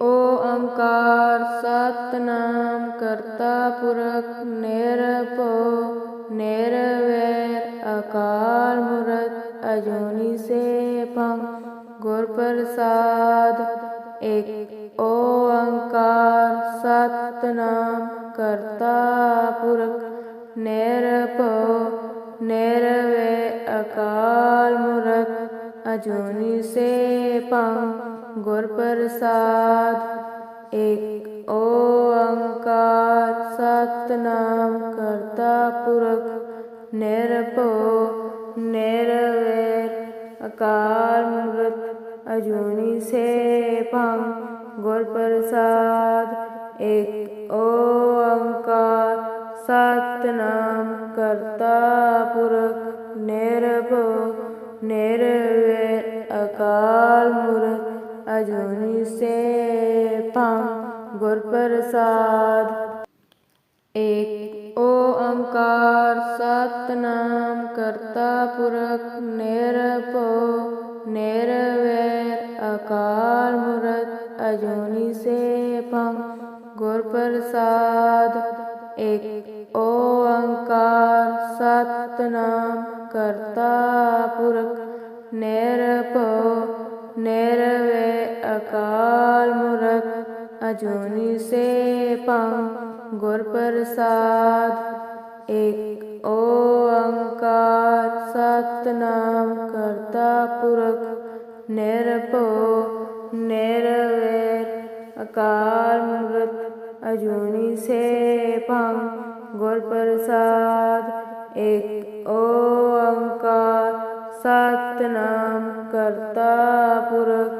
ओंकार सतनाम करता पुरख निरपो, निरवैर अकाल मूर्त अजोनी से पंग गुरप्रसाद। एक ओंकार सतनाम करता पुरख निरपो, निरवैर अकाल मूर्त अजोनी से पंग गुर प्रसाद। एक ओंकार सतनाम करता पुरख। निरपो, निरवैर अकार मृत, अजूनी से पंग गुर प्रसाद। एक ओंकार सतनाम करता पुरख। निरपो निर अजोनी से पां गुर प्रसाद एक ओ ओंकार सतनाम करता पुरख निरपो, निरवैर अकाल मूर्त अजोनी से पम गुर प्रसाद एक ओ ओंकार सतनाम करता पुरख निरपो, निरवैर अकाल मूर्त अजूनी से पा गुर प्रसाद, एक ओ अंकार सतनाम करता पुरख निरपो निरवैर अकाल मूर्त अजूनी से पा गुर प्रसाद, एक ओ अंकार सतनाम करता पुरख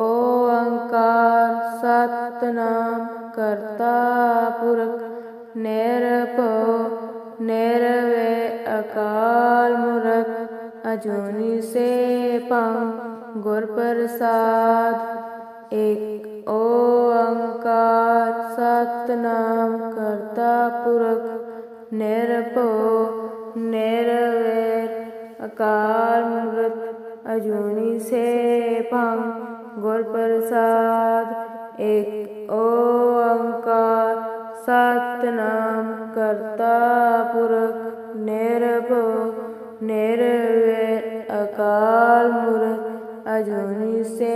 ओंकार सतनाम करता पुरख, निरपो, निरवे अकाल मूरख, अजूनी से पम गुर प्रसाद एक ओंकार सतनाम करता पुरख, निरपो, निरवे अकाल मूरख, अजूनी से पम प्रसाद। एक ओंकार सतनाम करता पुरख, निर्भ निर्वे अकाल मूर्त अजूनी से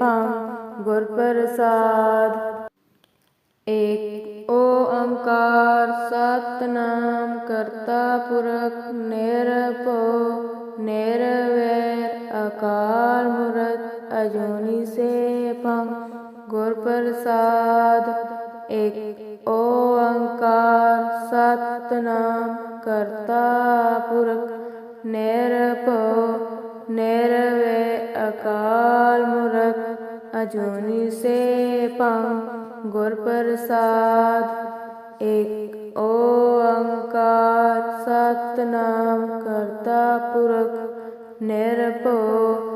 पाम गुर प्रसाद एक ओंकार सतनाम करता पुरख निरपो निर्वेद अकाल मूर्त अजूनी से पंग गुर प्रसाद एक ओंकार सतनाम करता पुरख, निरपो, नैरवे अकाल मूरख। अजूनी से पंग गुर प्रसाद एक ओंकार सतनाम करता पुरख, निरपो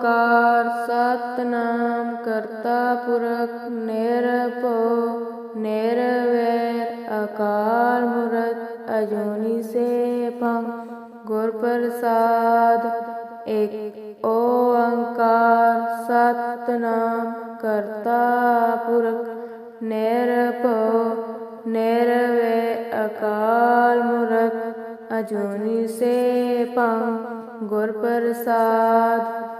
ओंकार सतनाम करता पुरख निरपो, निरवैर अकाल मूर्त अजोनी से पंग गुर प्रसाद, एक ओंकार सतनाम करता पुरख निरपो, निरवे अकाल मूर्त अजोनी से पंग गुर प्रसाद।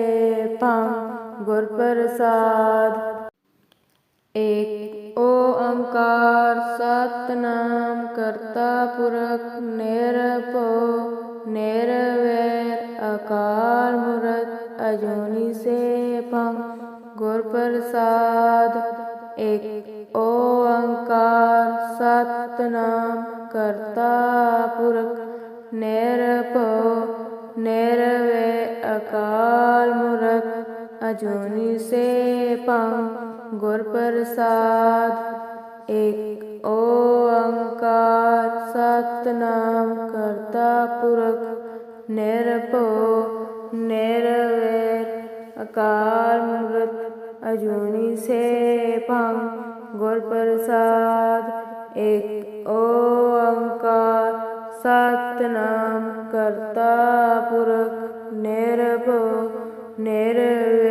गुर प्रसाद एक, ओंकार सतनाम करता पुरख निरपो, निरवैर अकाल मूर्त अजोनी से पंग गुर प्रसाद एक, ओंकार सतनाम करता पुरख निरपो निरवैर अकाल अजूनी से पा गुर प्रसाद एक ओ अंकार सतनाम करता पुरख निरपो निरवैर अकार मृत अजूनी से पा गुर प्रसाद एक ओ अंकार सतनाम करता पुरख, निर्भो निरवे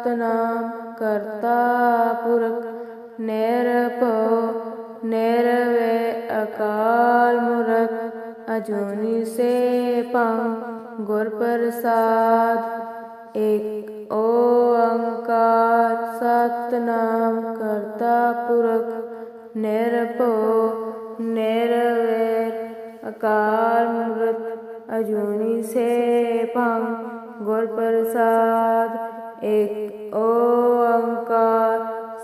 सतनाम कर्ता पुरख, नैरप, नैरवे अकाल मूरख, अजोनी से पंग गुर प्रसाद एक ओ अंकार सतनाम करता पुरख, नैरपो नैरवेर अकाल मूरख, अजूनी से पंग गुर प्रसाद एक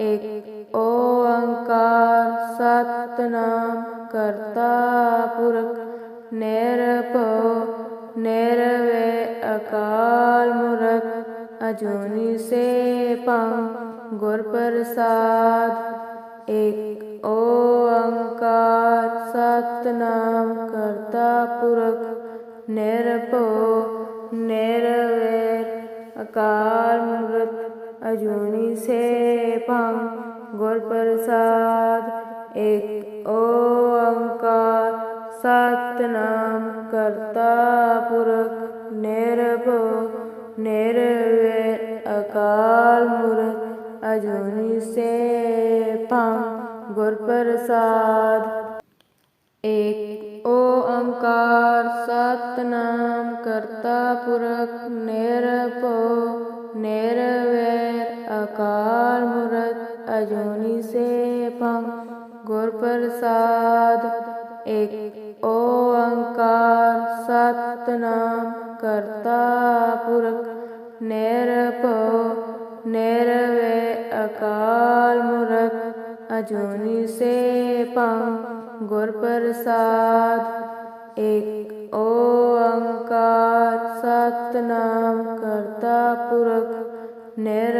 ਏਕ ਓੰਕਾਰ ਸਤਨਾਮ ਕਰਤਾ ਪੁਰਖ, ਨਿਰਭਉ, ਨਿਰਵੈ ਅਕਾਲ ਮੂਰਤ ਅਜੂਨੀ ਸੇਪੰ ਗੁਰ ਪ੍ਰਸਾਦ। ਏਕ ਓੰਕਾਰ ਸਤਨਾਮ ਕਰਤਾ ਪੁਰਖ, ਨਿਰਭਉ ਨਿਰਵੈਰ ਅਕਾਲ ਮੂਰਤ अजूनी से पम गुर प्रसाद, एक ओंकार, सतनाम करता पुरख निर्भो निर्वेद अकाल मूर्ख, अजूनी से पम गुर प्रसाद। एक ओ ओंकार, सतनाम करता पुरख निर्भो निर्वेद अकाल मूर्त अजूनी से पंग गुर प्रसाद, एक अंकार सतनाम करता पुरख, निरपो, निरवे अकाल मूर्त अजूनी से पंग गुर प्रसाद, एक अंकार सतनाम करता पुरख निर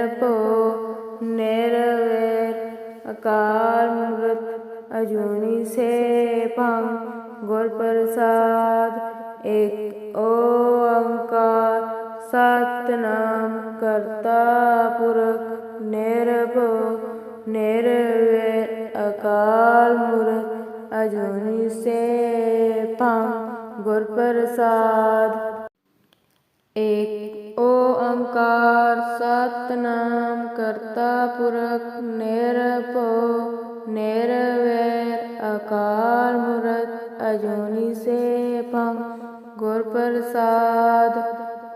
अजूनी से पंग, गुर प्रसाद, एक ओंकार, सतनाम करता पुरख, निर्भो निर्वेद अकाल मूर्ख अजूनी से पंग, गुर प्रसाद। एक ओ ओंकार, सतनाम करता पुरख निरपो निर्वै अजोनी से भंग। गुर प्रसाद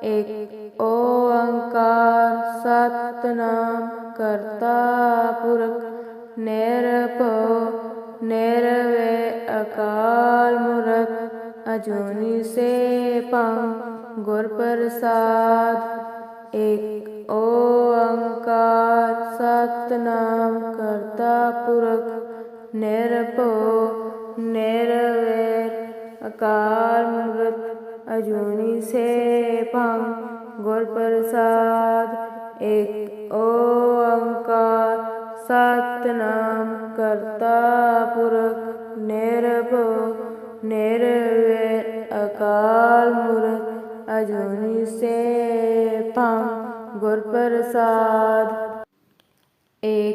एक ओ अंकार सतनाम करता पुरख। निरपो, निरवे अकाल मूर्ख। अजोनी से पंग गुर प्रसाद एक ओ अंकार सतनाम करता पुरख। निरपो, निरवे ਨਿਰਭਉ ਨਿਰਵੈਰ ਅਕਾਲ ਮੂਰਤ ਅਜੂਨੀ ਸੇਪੰ ਗੁਰ ਪ੍ਰਸਾਦ ਏਕ ਓੰਕਾਰ ਸਤਨਾਮ ਕਰਤਾ ਪੁਰਖ ਨਿਰਭਉ ਨਿਰਵੈਰ ਅਕਾਲ ਮੂਰਤ ਅਜੂਨੀ ਸੇਪੰ ਗੁਰ ਪ੍ਰਸਾਦ ਏਕ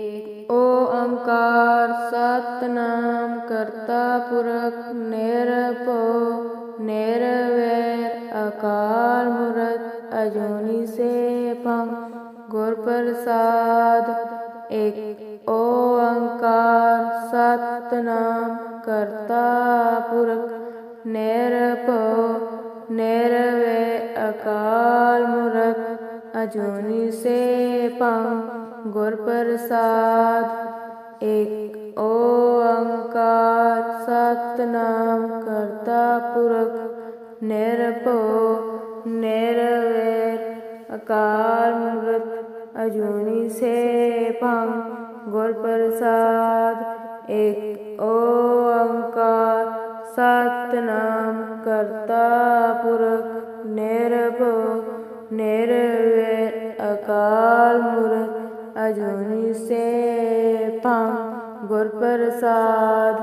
सतनाम कर्ता पुरख निरपो, निरवैर अकाल मूर्त, अजोनी से पंग गुर प्रसाद एक ओंकार सतनाम कर्ता पुरख निरपो, निरवै अकाल मूर्त, अजोनी से पंग गुर प्रसाद एक ओंकार सतनाम करता पुरख, निरपो, निरवैर अकार मृत, अजूनी से पंग गुर प्रसाद, एक ओंकार सतनाम करता पुरख, निरपो, निरवैर, अकाल मूर्त अजूनी से प्रसाद।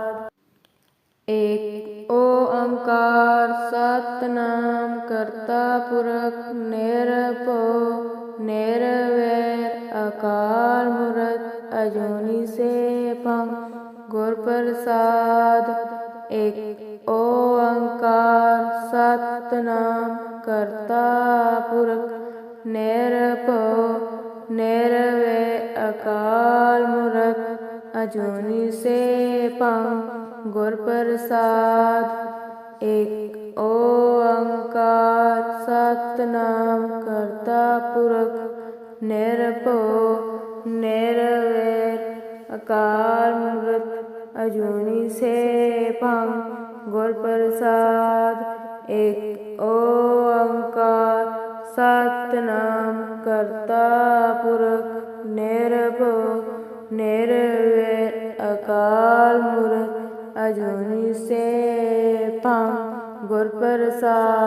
एक ओंकार सतनाम करता पुरख निरपो, निरवैर अकाल मूर्त अजोनी से पंग गुर प्रसाद। एक ओंकार सतनाम करता पुरख निरपो, निरवैर अजूनी से पा गुर प्रसाद, एक ओ अंकार सतनाम करता पुरख निरपो निरवैर अकार मृत अजूनी से पम गुर प्रसाद, एक ओ अंकार सतनाम करता पुरख निर्भो निरवे ਅਜੂਨੀ ਸੇ ਭੰ ਗੁਰ ਪ੍ਰਸਾਦ।